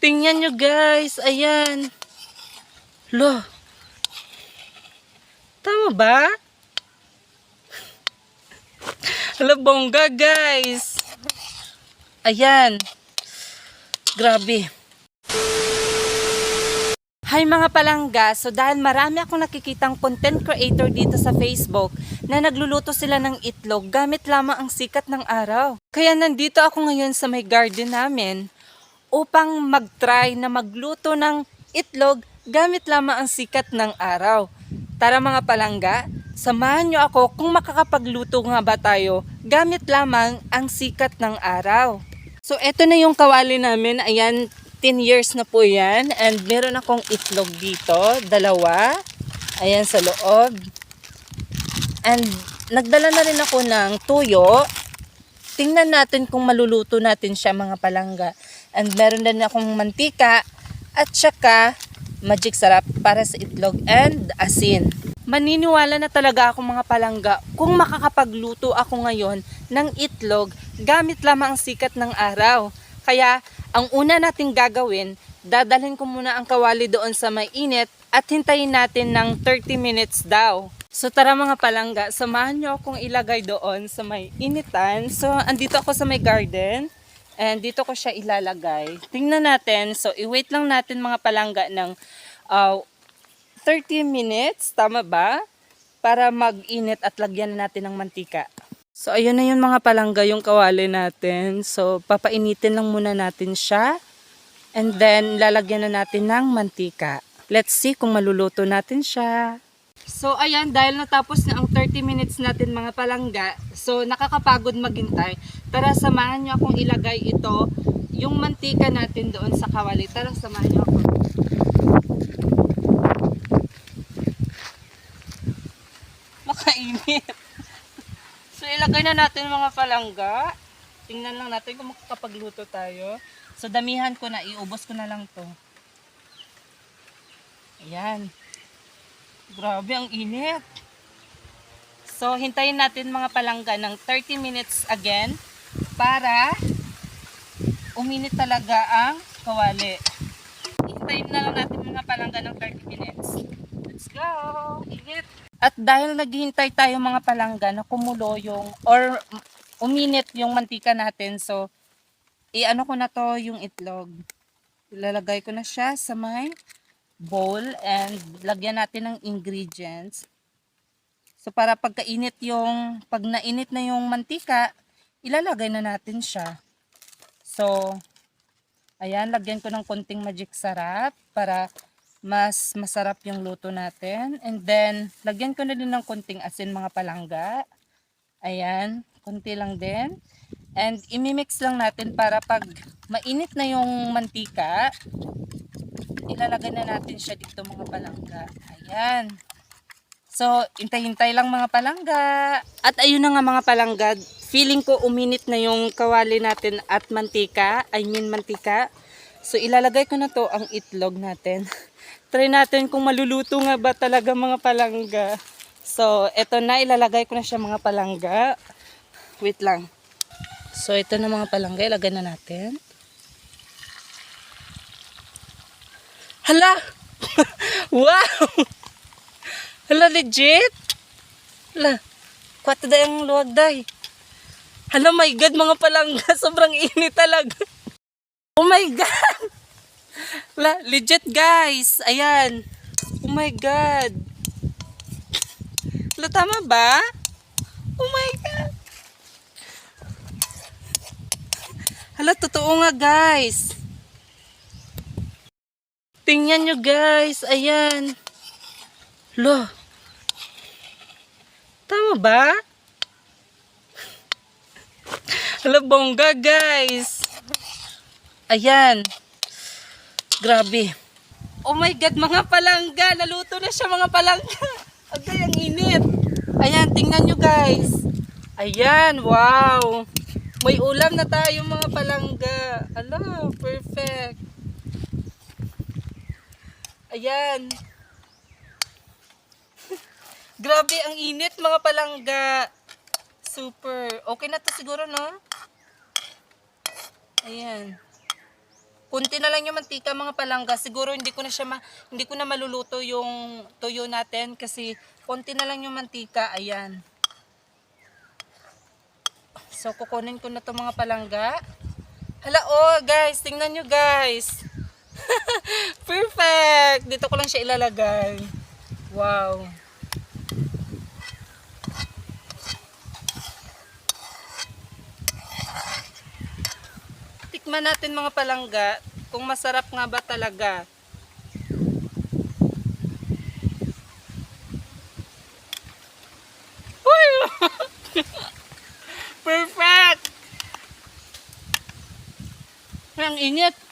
Tingnan nyo guys. Ayan. Lo. Tama ba? Hala, bongga guys. Ayan. Grabe. Hi mga palangga, so dahil marami akong nakikitang content creator dito sa Facebook na nagluluto sila ng itlog gamit lamang ang sikat ng araw. Kaya nandito ako ngayon sa may garden namin upang mag-try na magluto ng itlog gamit lamang ang sikat ng araw. Tara mga palangga, samahan nyo ako kung makakapagluto nga ba tayo gamit lamang ang sikat ng araw. So eto na yung kawali namin, ayan 10 years na po yan. And meron akong itlog dito, dalawa. Ayan sa loob. And nagdala na rin ako ng tuyo. Tingnan natin kung maluluto natin siya mga palangga. And meron din akong mantika at saka magic sarap para sa itlog and asin. Maniniwala na talaga ako mga palangga kung makakapagluto ako ngayon ng itlog gamit lamang ang sikat ng araw. Kaya ang una nating gagawin, dadalhin ko muna ang kawali doon sa may init at hintayin natin ng 30 minutes daw. So tara mga palangga, samahan nyo akong ilagay doon sa may initan. So andito ako sa may garden and dito ko siya ilalagay. Tingnan natin, so i-wait lang natin mga palangga ng uh, 30 minutes, tama ba? Para mag-init at lagyan na natin ng mantika. So, ayun na yun mga palangga, yung kawali natin. So, papainitin lang muna natin siya. And then, lalagyan na natin ng mantika. Let's see kung maluluto natin siya. So, ayan, dahil natapos na ang 30 minutes natin mga palangga, so nakakapagod maghintay. Tara, samahan nyo akong ilagay ito, yung mantika natin doon sa kawali. Tara, samahan nyo ako. Makainit. So ilagay na natin mga palangga. Tingnan lang natin kung makakapagluto tayo. So damihan ko na, iubos ko na lang to. Ayan. Grabe ang init. So hintayin natin mga palangga ng 30 minutes again para uminit talaga ang kawali. Hintayin na lang natin mga palangga ng 30 minutes. Let's go! Init! At dahil naghihintay tayo mga palangga na kumulo yung or uminit yung mantika natin, so iano ko na to yung itlog. Ilalagay ko na siya sa may bowl and lagyan natin ng ingredients. So para pagkainit yung, pag nainit na yung mantika, ilalagay na natin siya. So, ayan, lagyan ko ng konting magic sarap para mas masarap yung luto natin. And then, lagyan ko na din ng konting asin mga palangga. Ayan, konti lang din. And imimix lang natin para pag mainit na yung mantika, ilalagay na natin siya dito mga palangga. Ayan. So, hintay-hintay lang mga palangga. At ayun na nga mga palangga, feeling ko uminit na yung kawali natin at mantika, I mean mantika. So, ilalagay ko na to ang itlog natin. Try natin kung maluluto nga ba talaga mga palangga. So, eto na, ilalagay ko na siya mga palangga. Wait lang. So, ito na mga palangga, ilagay na natin. Hala! wow! Hala, legit? Hala, kwata da yung luwag day. Hala, my God, mga palangga, sobrang init talaga. Oh my God! La, legit guys. Ayan. Oh my God. La, tama ba? Oh my God. Hala, totoo nga guys. Tingnan nyo guys. Ayan. Lo. Tama ba? Hala, bongga guys. Ayan. Grabe. Oh my God, mga palangga. Naluto na siya mga palangga. Agay, ang init. Ayan, tingnan nyo guys. Ayan, wow. May ulam na tayo mga palangga. Ala, perfect. Ayan. Grabe, ang init mga palangga. Super. Okay na to siguro, no? Ayan. Kunti na lang yung mantika mga palangga. Siguro hindi ko na siya ma- hindi ko na maluluto yung tuyo natin kasi konti na lang yung mantika. Ayan. So kukunin ko na to mga palangga. Hala, oh guys, tingnan nyo guys. Perfect! Dito ko lang siya ilalagay. Wow. Tikman natin mga palangga kung masarap nga ba talaga. Perfect! Ang init.